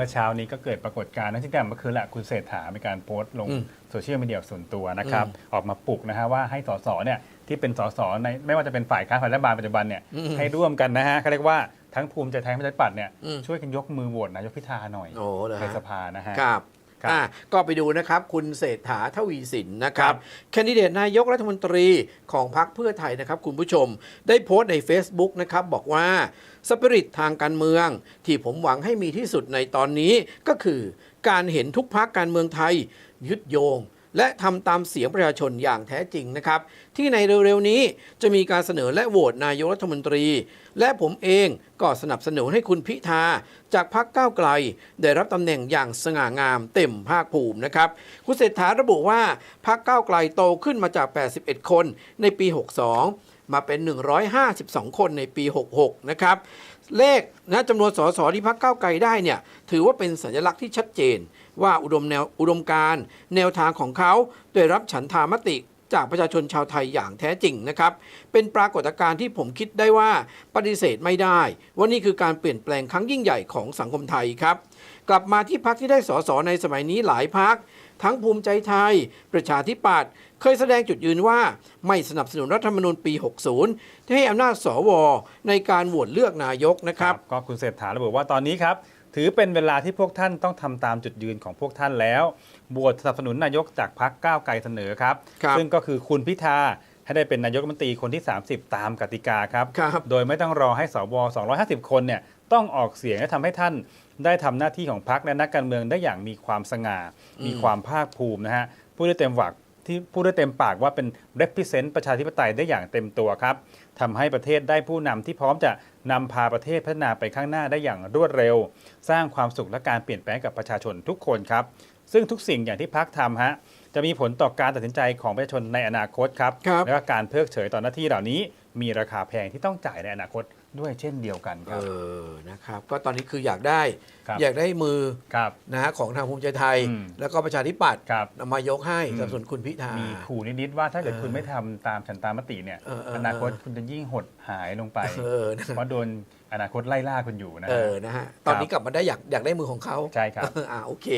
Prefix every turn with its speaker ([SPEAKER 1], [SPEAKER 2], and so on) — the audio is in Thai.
[SPEAKER 1] เมื่อเช้านี้ก็เกิดปรากฏการณ์นั่นที่แต่เมื่อคืนแหละคุณเศรษฐามีการโพสต์ลง
[SPEAKER 2] อืม
[SPEAKER 1] โซเชียลมีเดียส่วนตัวนะครับ
[SPEAKER 2] อืม
[SPEAKER 1] ออกมาปลุกนะฮะว่าให้สสเนี่ยที่เป็นสสในไม่ว่าจะเป็นฝ่ายค้านฝ่ายรัฐบาลปัจจุบันเนี่ย
[SPEAKER 2] อืม
[SPEAKER 1] ให้ร่วมกันนะฮะเขาเรียกว่าทั้งภูมิใจไทยประชาธิปัตย์เนี่ย
[SPEAKER 2] อืม
[SPEAKER 1] ช่วยกันยกมือโหวตนายกพิธาหน่อย
[SPEAKER 2] โอ้เหรอ
[SPEAKER 1] ใน
[SPEAKER 2] ฮะ
[SPEAKER 1] สภานะฮะ
[SPEAKER 2] ครับ
[SPEAKER 1] ครับ
[SPEAKER 2] อะก็ไปดูนะครับคุณเศรษฐาทวีสินนะครับ
[SPEAKER 1] ครับ
[SPEAKER 2] แคนดิเดตนายกรัฐมนตรีของพรรคเพื่อไทยนะครับคุณผู้ชม ได้โพสต์ใน Facebook นะครับบอกว่าสปิริตทางการเมือง ที่ผมหวังให้มีที่สุดในตอนนี้ก็คือการเห็นทุกพักการเมืองไทย ยึดโยงและทำตามเสียงประชาชนอย่างแท้จริงนะครับ ที่ในเร็วๆนี้จะมีการเสนอและโหวตนายกรัฐมนตรี และผมเอง ก็สนับสนุนให้คุณพิธาจากพักก้าวไกล ได้รับตำแหน่งอย่างสง่างามเต็มภาคภูมินะครับ คุณเศรษฐาระบุว่าพักก้าวไกลโตขึ้นมาจาก 81 คนในปี 62 มาเป็น 152 คนในปี 66 นะครับเลขนะจำนวนสสที่พักก้าวไกลได้เนี่ยถือว่าเป็นสัญลักษณ์ที่ชัดเจน ว่าอุดมแนวอุดมการ แนวทางของเขาได้รับฉันทามติ จากประชาชนชาวไทยอย่างแท้จริงนะครับ เป็นปรากฏการณ์ที่ผมคิดได้ว่าปฏิเสธไม่ได้ว่านี่คือการเปลี่ยนแปลงครั้งยิ่งใหญ่ของสังคมไทยครับ กลับมาที่พักที่ได้สสในสมัยนี้หลายพักทั้งภูมิใจไทย ประชาธิปัตย์เคยแสดงจุดยืนว่าไม่สนับสนุนรัฐธรรมนูญปี 60 ที่ให้อำนาจสวในการโหวตเลือกนายกนะครับ
[SPEAKER 1] ก็คุณเศรษฐาระบุว่าตอนนี้ครับ ถือเป็นเวลาที่พวกท่านต้องทำตามจุดยืนของพวกท่านแล้ว บวชสนับสนุนนายกจากพักก้าวไกลเสนอครับ
[SPEAKER 2] ครับ
[SPEAKER 1] ซึ่งก็คือคุณพิธาให้ได้เป็นนายกรัฐมนตรีคนที่ 30 ตามกติกาครับ
[SPEAKER 2] ครับ
[SPEAKER 1] โดยไม่ต้องรอให้สว250 คนเนี่ยต้องออกเสียงและทำให้ท่านได้ทำหน้าที่ของพรรคและนักการเมืองได้อย่างมีความสง่า มีความภาคภูมินะฮะพูดได้เต็มหวัก ที่พูดได้เต็มปากว่าเป็น represent ประชาธิปไตยได้อย่างเต็มตัวครับทำให้ประเทศได้ผู้นำที่พร้อมจะนำพาประเทศพัฒนาไปข้างหน้าได้อย่างรวดเร็ว สร้างความสุขและการเปลี่ยนแปลงกับประชาชนทุกคนครับ ซึ่งทุกสิ่งอย่างที่พักทำฮะจะมีผลต่อการตัดสินใจของประชาชนในอนาคตครับ
[SPEAKER 2] ครับ
[SPEAKER 1] และก็การเพิกเฉยต่อหน้าที่เหล่านี้ มีราคาแพงที่ต้องจ่ายในอนาคตด้วยเช่นเดียวกันค
[SPEAKER 2] เอ
[SPEAKER 1] รับ
[SPEAKER 2] อนะครับ ก็ตอนนี้คืออยากได้
[SPEAKER 1] ครับ
[SPEAKER 2] อยากได้มือ
[SPEAKER 1] ครับ
[SPEAKER 2] นะฮะของทางภูมิใจไทย
[SPEAKER 1] อืม
[SPEAKER 2] แล้วก็ประชาธิปัตย์
[SPEAKER 1] ครับ
[SPEAKER 2] นำมายกให้
[SPEAKER 1] อืม
[SPEAKER 2] สนับสนุนคุณพิธา
[SPEAKER 1] มีขู่นิดๆว่าถ้าเกิด
[SPEAKER 2] เออ
[SPEAKER 1] คุณไม่ทำตามฉันตามมติเนี่ย
[SPEAKER 2] เออเออ
[SPEAKER 1] อนาคตคุณจะยิ่งหดหายลงไป
[SPEAKER 2] เออนะ
[SPEAKER 1] เพราะโดนอนาคตไล่ล่าคุณอยู่นะ
[SPEAKER 2] เอ
[SPEAKER 1] ฮะ
[SPEAKER 2] อนะฮะตอนนี้กลับมาได้อยากอยากได้มือของเขา
[SPEAKER 1] ใช่ครับ
[SPEAKER 2] อ่าโอเค